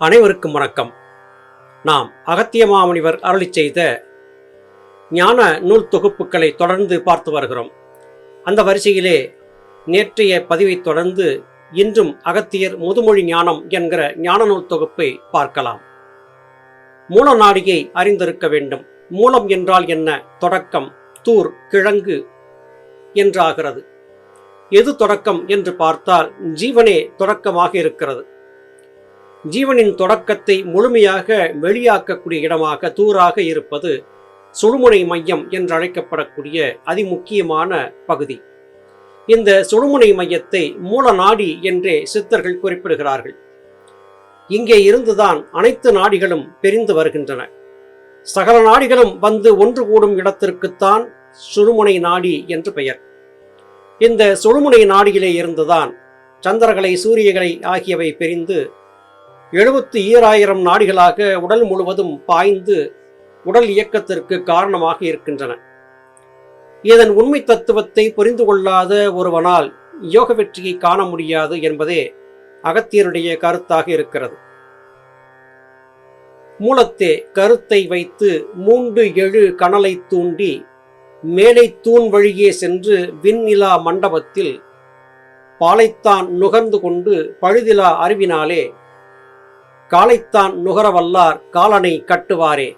அனைவருக்கும் வணக்கம். நாம் அகத்திய மாமுனிவர் அருளி செய்த ஞான நூல் தொகுப்புகளை தொடர்ந்து பார்த்து வருகிறோம். அந்த வரிசையிலே நேற்றைய பதிவை தொடர்ந்து இன்றும் அகத்தியர் முதுமொழி ஞானம் என்கிற ஞான நூல் தொகுப்பை பார்க்கலாம். மூல நாடியை அறிந்திருக்க வேண்டும். மூலம் என்றால் என்ன? தொடக்கம் தூர் கிழங்கு என்றாகிறது. எது தொடக்கம் என்று பார்த்தால் ஜீவனே தொடக்கமாக இருக்கிறது. ஜீவனின் தொடக்கத்தை முழுமையாக வெளியாக்கக்கூடிய இடமாக தூராக இருப்பது சுழுமுனை மையம் என்றழைக்கப்படக்கூடிய அதிமுக்கியமான பகுதி. இந்த சுழுமுனை மையத்தை மூல நாடி என்றே சித்தர்கள் குறிப்பிடுகிறார்கள். இங்கே இருந்துதான் அனைத்து நாடிகளும் பிரிந்து வருகின்றன. சகல நாடிகளும் வந்து ஒன்று கூடும் இடத்திற்குத்தான் சுழுமுனை நாடி என்று பெயர். இந்த சுழுமுனை நாடியிலே இருந்துதான் சந்திரகலை சூரியகலை ஆகியவை பிரிந்து எழுபத்தி ஈராயிரம் நாடிகளாக உடல் முழுவதும் பாய்ந்து உடல் இயக்கத்திற்கு காரணமாக இருக்கின்றன. இதன் உண்மை தத்துவத்தை புரிந்து கொள்ளாத ஒருவனால் யோக வெற்றியை காண முடியாது என்பதே அகத்தியருடைய கருத்தாக இருக்கிறது. மூலத்தே கருத்தை வைத்து மூன்று எழு கனலை தூண்டி மேலை தூண் வழியே சென்று விண்ணிலா மண்டபத்தில் பாலைத்தான் நுகர்ந்து கொண்டு பழுதிலா அறிவினாலே காலைத்தான் நுகரவல்லார் காலனை கட்டுவாரே.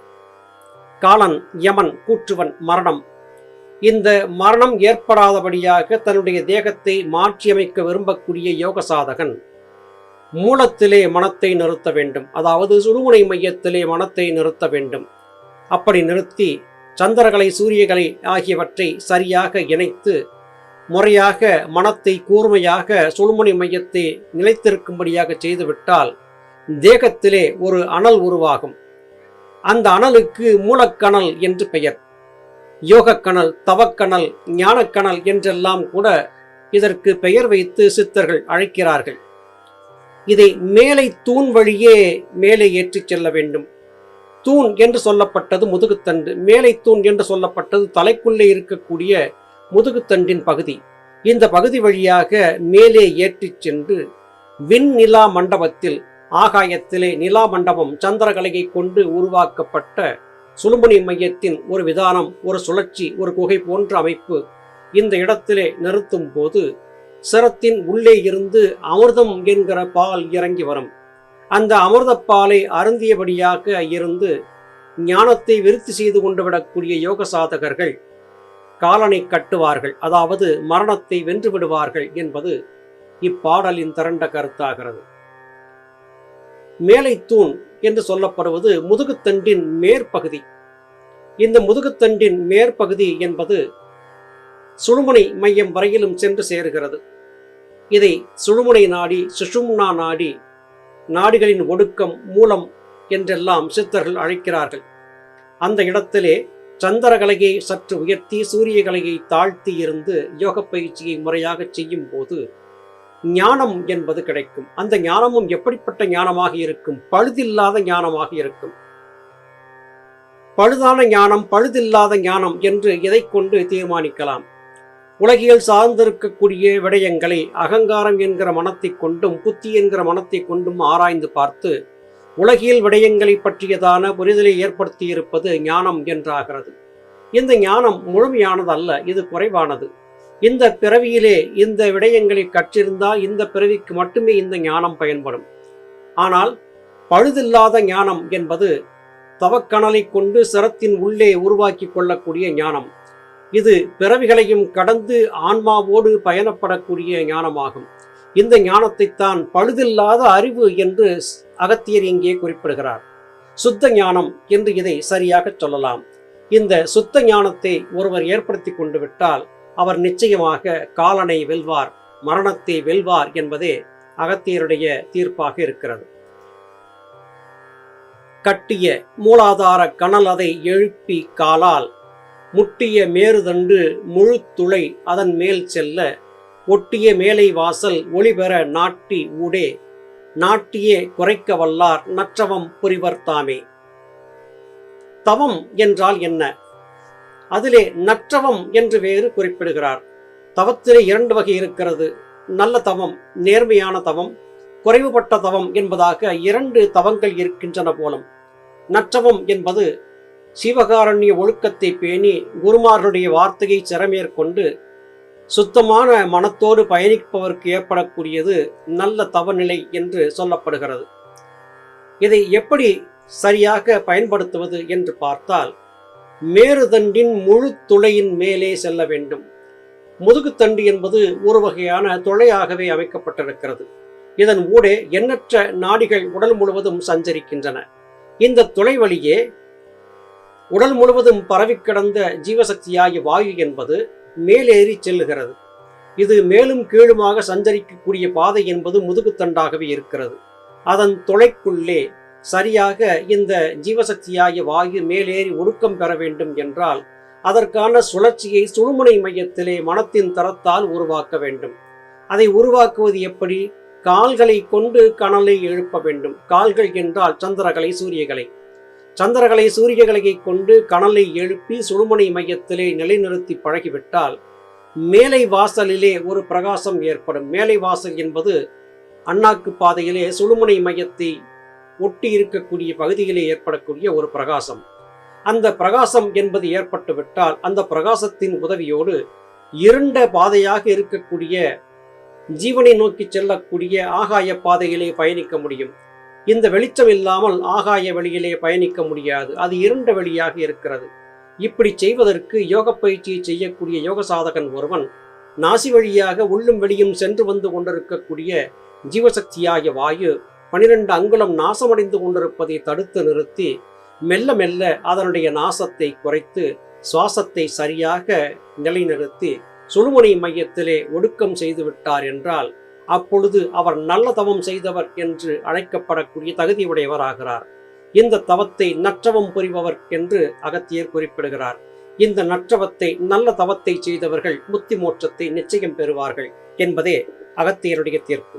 காலன் யமன் கூற்றுவன் மரணம். இந்த மரணம் ஏற்படாதபடியாக தன்னுடைய தேகத்தை மாற்றியமைக்க விரும்பக்கூடிய யோக சாதகன் மூலத்திலே மனத்தை நிறுத்த வேண்டும். அதாவது சுடுமுனை மையத்திலே மனத்தை நிறுத்த வேண்டும். அப்படி நிறுத்தி சந்திரகலை சூரியகலை ஆகியவற்றை சரியாக இணைத்து முறையாக மனத்தை கூர்மையாக சுழுமுனை மையத்தை நிலைத்திருக்கும்படியாக செய்துவிட்டால் தேகத்திலே ஒரு அனல் உருவாகும். அந்த அனலுக்கு மூலக்கணல் என்று பெயர். யோகக்கணல் தவக்கணல் ஞானக்கணல் என்றெல்லாம் கூட இதற்கு பெயர் வைத்து சித்தர்கள் அழைக்கிறார்கள். இதை மேலை தூண் வழியே மேலே ஏற்றிச் செல்ல வேண்டும். தூண் என்று சொல்லப்பட்டது முதுகுத்தண்டு மேலை தூண் என்று சொல்லப்பட்டது தலைக்குள்ளே இருக்கக்கூடிய முதுகுத்தண்டின் பகுதி. இந்த பகுதி வழியாக மேலே ஏற்றிச் சென்று விண்நிலா மண்டபத்தில் ஆகாயத்திலே நிலா மண்டபம் சந்திரகலையை கொண்டு உருவாக்கப்பட்ட சுழுமுனை மையத்தின் ஒரு விதானம் ஒரு சுழற்சி ஒரு குகை போன்ற அமைப்பு இந்த இடத்திலே நிறுத்தும் போது சிரத்தின் உள்ளே இருந்து அமிர்தம் என்கிற பால் இறங்கி வரும். அந்த அமிர்த பாலை அருந்தியபடியாக இருந்து ஞானத்தை விருத்தி செய்து கொண்டு விடக்கூடிய யோக சாதகர்கள் காலனை கட்டுவார்கள். அதாவது மரணத்தை வென்று விடுவார்கள் என்பது இப்பாடலின் திரண்ட கருத்தாகிறது. மேலை தூண் என்று சொல்லப்படுவது முதுகுத்தண்டின் மேற்பகுதி. இந்த முதுகுத்தண்டின் மேற்பகுதி என்பது சுழுமுனை மையம் வரையிலும் சென்று சேருகிறது. இதை சுழுமுனை நாடி சுஷும்னா நாடி நாடிகளின் ஒடுக்கம் மூலம் என்றெல்லாம் சித்தர்கள் அழைக்கிறார்கள். அந்த இடத்திலே சந்திரகலையை சற்று உயர்த்தி சூரியகலையை தாழ்த்தி இருந்து யோக பயிற்சியை முறையாக செய்யும் போது ஞானம் என்பது கிடைக்கும். அந்த ஞானமும் எப்படிப்பட்ட ஞானமாக இருக்கும்? பழுதில்லாத ஞானமாக இருக்கும். பழுதான ஞானம் பழுதில்லாத ஞானம் என்று எதை கொண்டு தீர்மானிக்கலாம்? உலகியல் சார்ந்திருக்கக்கூடிய விடயங்களை அகங்காரம் என்கிற மனத்தை கொண்டும் புத்தி என்கிற மனத்தை கொண்டும் ஆராய்ந்து பார்த்து உலகியல் விடயங்களை பற்றியதான புரிதலை ஏற்படுத்தியிருப்பது ஞானம் என்றாகிறது. இந்த ஞானம் முழுமையானது அல்ல இது குறைவானது. இந்த பிறவியிலே இந்த விடயங்களை கற்றிருந்தால் இந்த பிறவிக்கு மட்டுமே இந்த ஞானம் பயன்படும். ஆனால் பழுதில்லாத ஞானம் என்பது தவக்கணலை கொண்டு சிரத்தின் உள்ளே உருவாக்கி கொள்ளக்கூடிய ஞானம். இது பிறவிகளையும் கடந்து ஆன்மாவோடு பயணப்படக்கூடிய ஞானமாகும். இந்த ஞானத்தைத்தான் பழுதில்லாத அறிவு என்று அகத்தியர் இங்கே குறிப்பிடுகிறார். சுத்த ஞானம் என்று இதை சரியாக சொல்லலாம். இந்த சுத்த ஞானத்தை ஒருவர் ஏற்படுத்தி கொண்டு விட்டால் அவர் நிச்சயமாக காலனை வெல்வார் மரணத்தை வெல்வார் என்பதே அகத்தியருடைய தீர்ப்பாக இருக்கிறது. கட்டிய மூலாதார கனல் அதை எழுப்பி காலால் முட்டிய மேருதண்டு முழு துளை அதன் மேல் செல்ல ஒட்டிய மேலை வாசல் ஒளிபெற நாட்டி ஊடே நாட்டியே குறைக்க வல்லார் நற்றவம் புரிவர் தாமே. தவம் என்றால் என்ன? அதிலே நற்றவம் என்று வேறு குறிப்பிடுகிறார். தவத்திலே இரண்டு வகை இருக்கிறது. நல்ல தவம் நேர்மையான தவம் குறைவுபட்ட தவம் என்பதாக இரண்டு தவங்கள் இருக்கின்றன போலும். நற்றவம் என்பது சிவகாரண்ய ஒழுக்கத்தை பேணி குருமார்களுடைய வார்த்தையை சிறமேற்கொண்டு சுத்தமான மனத்தோடு பயணிப்பவருக்கு ஏற்படக்கூடியது நல்ல தவநிலை என்று சொல்லப்படுகிறது. இதை எப்படி சரியாக பயன்படுத்துவது என்று பார்த்தால் மேருதண்டின் முழு துளையின் மேலே செல்ல வேண்டும். முதுகுத்தண்டு என்பது ஒரு வகையான துளையாகவே அமைக்கப்பட்டிருக்கிறது. இதன் ஊடே எண்ணற்ற நாடிகள் உடல் முழுவதும் சஞ்சரிக்கின்றன. இந்த துளை வழியே உடல் முழுவதும் பரவி கிடந்த ஜீவசக்தியாகிய வாயு என்பது மேலேறி செல்லுகிறது. இது மேலும் கீழுமாக சஞ்சரிக்கக்கூடிய பாதை என்பது முதுகுத்தண்டாகவே இருக்கிறது. அதன் துளைக்குள்ளே சரியாக இந்த ஜீவசக்தியாகிய வாயு மேலேறி ஒழுக்கம் பெற வேண்டும் என்றால் அதற்கான சுழற்சியை சுழுமுனை மையத்திலே மனத்தின் தரத்தால் உருவாக்க வேண்டும். அதை உருவாக்குவது எப்படி? கால்களை கொண்டு கனலை எழுப்ப வேண்டும். கால்கள் என்றால் சந்திரகலை சூரியகலை. சந்திரகலை சூரியகலையை கொண்டு கனலை எழுப்பி சுழுமுனை மையத்திலே நிலைநிறுத்தி பழகிவிட்டால் மேலை வாசலிலே ஒரு பிரகாசம் ஏற்படும். மேலை வாசல் என்பது அண்ணாக்கு பாதையிலே சுழுமுனை மையத்தை ஒட்டி இருக்கக்கூடிய பகுதியிலே ஏற்படக்கூடிய ஒரு பிரகாசம். அந்த பிரகாசம் என்பது ஏற்பட்டு விட்டால் அந்த பிரகாசத்தின் உதவியோடு இருண்ட பாதையாக இருக்கக்கூடிய ஜீவனை நோக்கி செல்லக்கூடிய ஆகாய பாதையிலே பயணிக்க முடியும். இந்த வெளிச்சம் இல்லாமல் ஆகாய வெளியிலே பயணிக்க முடியாது. அது இருண்ட வெளியாக இருக்கிறது. இப்படி செய்வதற்கு யோக பயிற்சியை செய்யக்கூடிய யோக சாதகன் ஒருவன் நாசி வழியாக உள்ளும் வெளியும் சென்று வந்து கொண்டிருக்கக்கூடிய ஜீவசக்தியாகிய வாயு பனிரெண்டு அங்குலம் நாசமடைந்து கொண்டிருப்பதை தடுத்து நிறுத்தி மெல்ல மெல்ல அதனுடைய நாசத்தை குறைத்து சுவாசத்தை சரியாக நிலைநிறுத்தி சுழுமுனை மையத்திலே ஒடுக்கம் செய்து விட்டார் என்றால் அப்பொழுது அவர் நல்ல தவம் செய்தவர் என்று அழைக்கப்படக்கூடிய தகுதியுடையவராகிறார். இந்த தவத்தை நற்றவம் புரிபவர் என்று அகத்தியர் குறிப்பிடுகிறார். இந்த நற்றவத்தை நல்ல தவத்தை செய்தவர்கள் முத்தி மோட்சத்தை நிச்சயம் பெறுவார்கள் என்பதே அகத்தியருடைய தீர்ப்பு.